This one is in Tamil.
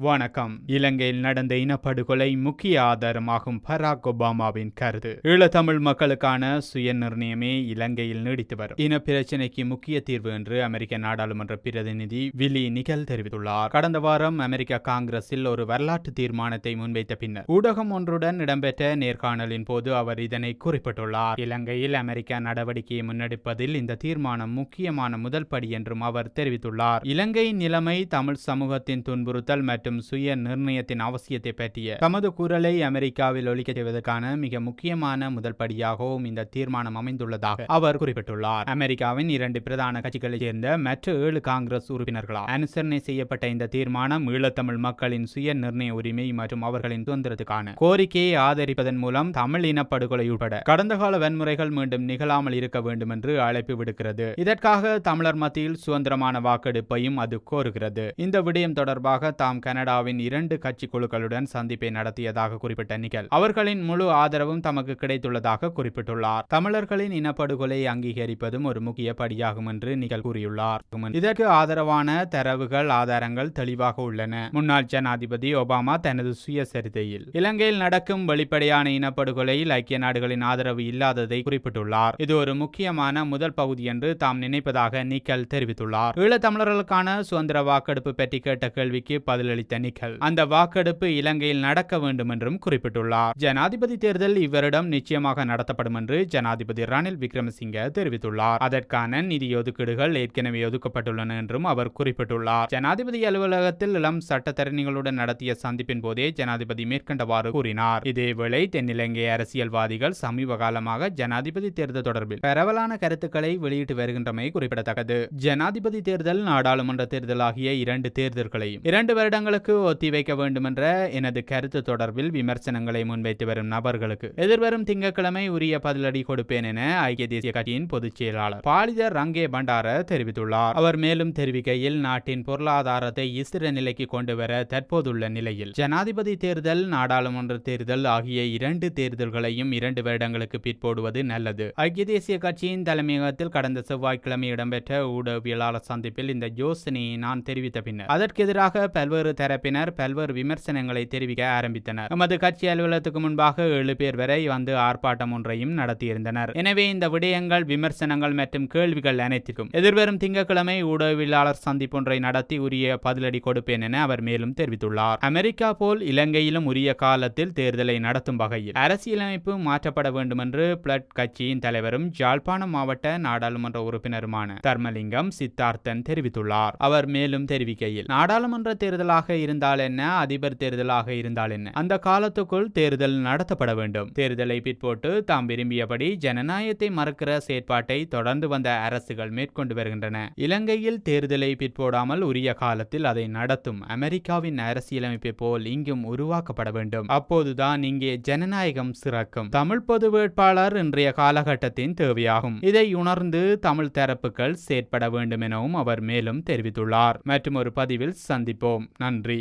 வணக்கம். இலங்கையில் நடந்த இனப்படுகொலை முக்கிய ஆதாரமாகும் பராக் ஒபாமாவின் கருது ஈழத்தமிழ் மக்களுக்கான சுய நிர்ணயமே இலங்கையில் நீடித்து வரும். இன பிரச்சினைக்கு முக்கிய தீர்வு என்று அமெரிக்க நாடாளுமன்ற பிரதிநிதி வில்லி நிகல் தெரிவித்துள்ளார். கடந்த வாரம் அமெரிக்க காங்கிரஸில் ஒரு வரலாற்று தீர்மானத்தை முன்வைத்த பின்னர் ஊடகம் ஒன்றுடன் இடம்பெற்ற நேர்காணலின் போது அவர் இதனை குறிப்பிட்டுள்ளார். இலங்கையில் அமெரிக்கா நடவடிக்கையை முன்னெடுப்பதில் இந்த தீர்மானம் முக்கியமான முதல் படி என்றும் அவர் தெரிவித்துள்ளார். இலங்கையின் நிலைமை தமிழ் சமூகத்தின் துன்புறுத்தல் மற்றும் சுய நிர்ணயத்தின் அவசியத்தை பற்றிய தமது குரலை அமெரிக்காவில் ஒழிக்க செய்வதற்கான மிக முக்கியமான முதல் படியாகவும் இந்த தீர்மானம் அமைந்துள்ளதாக அவர் குறிப்பிட்டுள்ளார். அமெரிக்காவின் இரண்டு பிரதான கட்சிகளைச் சேர்ந்த மற்ற ஏழு காங்கிரஸ் உறுப்பினர்களால் அனுசரணை செய்யப்பட்ட இந்த தீர்மானம் ஈழத்தமிழ் மக்களின் சுய நிர்ணய உரிமை மற்றும் அவர்களின் சுதந்திரத்துக்கான கோரிக்கையை ஆதரிப்பதன் மூலம் தமிழ் இனப்படுகொலை உட்பட கடந்த கால வன்முறைகள் மீண்டும் நிகழாமல் இருக்க வேண்டும் என்று அழைப்பு விடுக்கிறது. இதற்காக தமிழர் மத்தியில் சுதந்திரமான வாக்கெடுப்பையும் அது கோருகிறது. இந்த விடயம் தொடர்பாக தாம் கனடாவின் இரண்டு கட்சி குழுக்களுடன் சந்திப்பை நடத்தியதாக குறிப்பிட்ட நிகழ் அவர்களின் முழு ஆதரவும் தமக்கு கிடைத்துள்ளதாக குறிப்பிட்டுள்ளார். தமிழர்களின் இனப்படுகொலை அங்கீகரிப்பதும் ஒரு முக்கிய படியாகும் என்று நிகழ் கூறியுள்ளார். இதற்கு ஆதரவான தரவுகள் ஆதாரங்கள் தெளிவாக உள்ளன. முன்னாள் ஜனாதிபதி ஒபாமா தனது சுயசரிதையில் இலங்கையில் நடக்கும் வெளிப்படையான இனப்படுகொலையில் ஐக்கிய நாடுகளின் ஆதரவு இல்லாததை குறிப்பிட்டுள்ளார். இது ஒரு முக்கியமான முதல் பகுதி என்று தாம் நினைப்பதாக நிக்கல் தெரிவித்துள்ளார். ஈழத்தமிழர்களுக்கான சுதந்திர வாக்கெடுப்பு பற்றி கேட்ட கேள்விக்கு பதிலளித்த நிக்கல் அந்த வாக்கெடுப்பு இலங்கையில் நடக்க வேண்டும் என்றும் குறிப்பிட்டுள்ளார். ஜனாதிபதி தேர்தல் இவரிடம் நிச்சயமாக நடத்தப்படும் என்று ஜனாதிபதி ரணில் விக்ரமசிங்க தெரிவித்துள்ளார். அதற்கான நிதி ஒதுக்கீடுகள் ஏற்கனவே ஒதுக்கப்பட்டுள்ளன என்றும் அவர் குறிப்பிட்டுள்ளார். ஜனாதிபதி அலுவலகத்தில் இளம் சட்டத்தரணிகளுடன் நடத்திய சந்திப்பின் போதே ஜனாதிபதி மேற்கண்டவாறு கூறினார். இதேவேளை தென்னிலங்கை அரசியல்வாதிகள் சமீப காலமாக ஜனாதிபதி தேர்தல் தொடர்பில் பரவலான கருத்துக்களை வெளியிட்டு வருகின்றமை குறிப்பிடத்தக்கது. ஜனாதிபதி தேர்தல் நாடாளுமன்ற தேர்தல் ஆகிய இரண்டு தேர்தல்களையும் இரண்டு வருடங்களுக்கு ஒத்திவைக்க வேண்டுமென்ற எனது கருத்து தொடர்பில் விமர்சனங்களை முன்வைத்து வரும் நபர்களுக்கு எதிர்வரும் திங்கட்கிழமை உரிய பதிலடி கொடுப்பேன் என ஐக்கிய தேசிய கட்சியின் பொதுச் செயலாளர் பாலித ரங்கே பண்டார தெரிவித்துள்ளார். அவர் மேலும் தெரிவிக்கையில் நாட்டின் பொருளாதாரத்தை இஸ்திர நிலைக்கு கொண்டு வர தற்போதுள்ள நிலையில் ஜனாதிபதி தேர்தல் நாடாளுமன்ற தேர்தல் ஆகிய இரண்டு தேர்தல்களையும் இரண்டு வருடங்களுக்கு பிற்போடுவது நல்லது. ஐக்கிய தேசிய கட்சியின் தலைமையகத்தில் கடந்த செவ்வாய்க்கிழமை இடம்பெற்ற ஊடகவியலாளர் சந்திப்பில் இந்த யோசனையை நான் தெரிவித்த பின்னர் அதற்கு எதிராக பல்வேறு தரப்பினர் பல்வேறு விமர்சனங்களை தெரிவிக்க ஆரம்பித்தனர். எமது கட்சி அலுவலகத்துக்கு முன்பாக ஏழு பேர் வரை வந்து ஆர்ப்பாட்டம் ஒன்றையும் நடத்தியிருந்தனர். எனவே இந்த விடயங்கள் விமர்சனங்கள் மற்றும் கேள்விகள் அனைத்திற்கும் எதிர்வரும் திங்கட்கிழமை ஊடகவியலாளர் சந்திப்பொன்றை நடத்தி உரிய பதிலடி கொடுப்பேன் என அவர் மேலும் தெரிவித்துள்ளார். அமெரிக்கா போல் இலங்கையிலும் உரிய காலத்தில் தேர்தலை நடத்தும் வகையில் அரசியலமைப்பு மாற்றப்பட வேண்டும் என்று பிளட் கட்சியின் தலைவரும் ஜாழ்ப்பாணம் மாவட்ட நாடாளுமன்ற உறுப்பினருமான தர்மலிங்கம் சித்தார்த்தன் தெரிவித்துள்ளார். அவர் மேலும் தெரிவிக்கையில் நாடாளுமன்ற தேர்தலாக இருந்தால் என்ன? அதிபர் தேர்தலாக இருந்தால் என்ன? அந்த காலத்துக்குள் தேர்தல் நடத்தப்பட வேண்டும். தேர்தலை பிற்போட்டு தாம் விரும்பியபடி ஜனநாயகத்தை மறக்கிற செயற்பாட்டை தொடர்ந்து வந்த அரசுகள் மேற்கொண்டு வருகின்றன. இலங்கையில் தேர்தலை பிற்போடாமல் உரிய காலத்தில் அதை நடத்தும் அமெரிக்காவின் அரசியலமைப்பை போல் இங்கும் உருவாக்கப்பட வேண்டும். அப்போதுதான் இங்கே ஜனநாயகம் சிறக்கும். தமிழ் பொது வேட்பாளர் இன்றைய காலகட்டத்தின் தேவையாகும். இதை உணர்ந்து தமிழ் தரப்புகள் செயற்பட வேண்டும் எனவும் அவர் மேலும் தெரிவித்துள்ளார். மற்றும் ஒரு பதிவில் சந்திப்போம். நன்றி.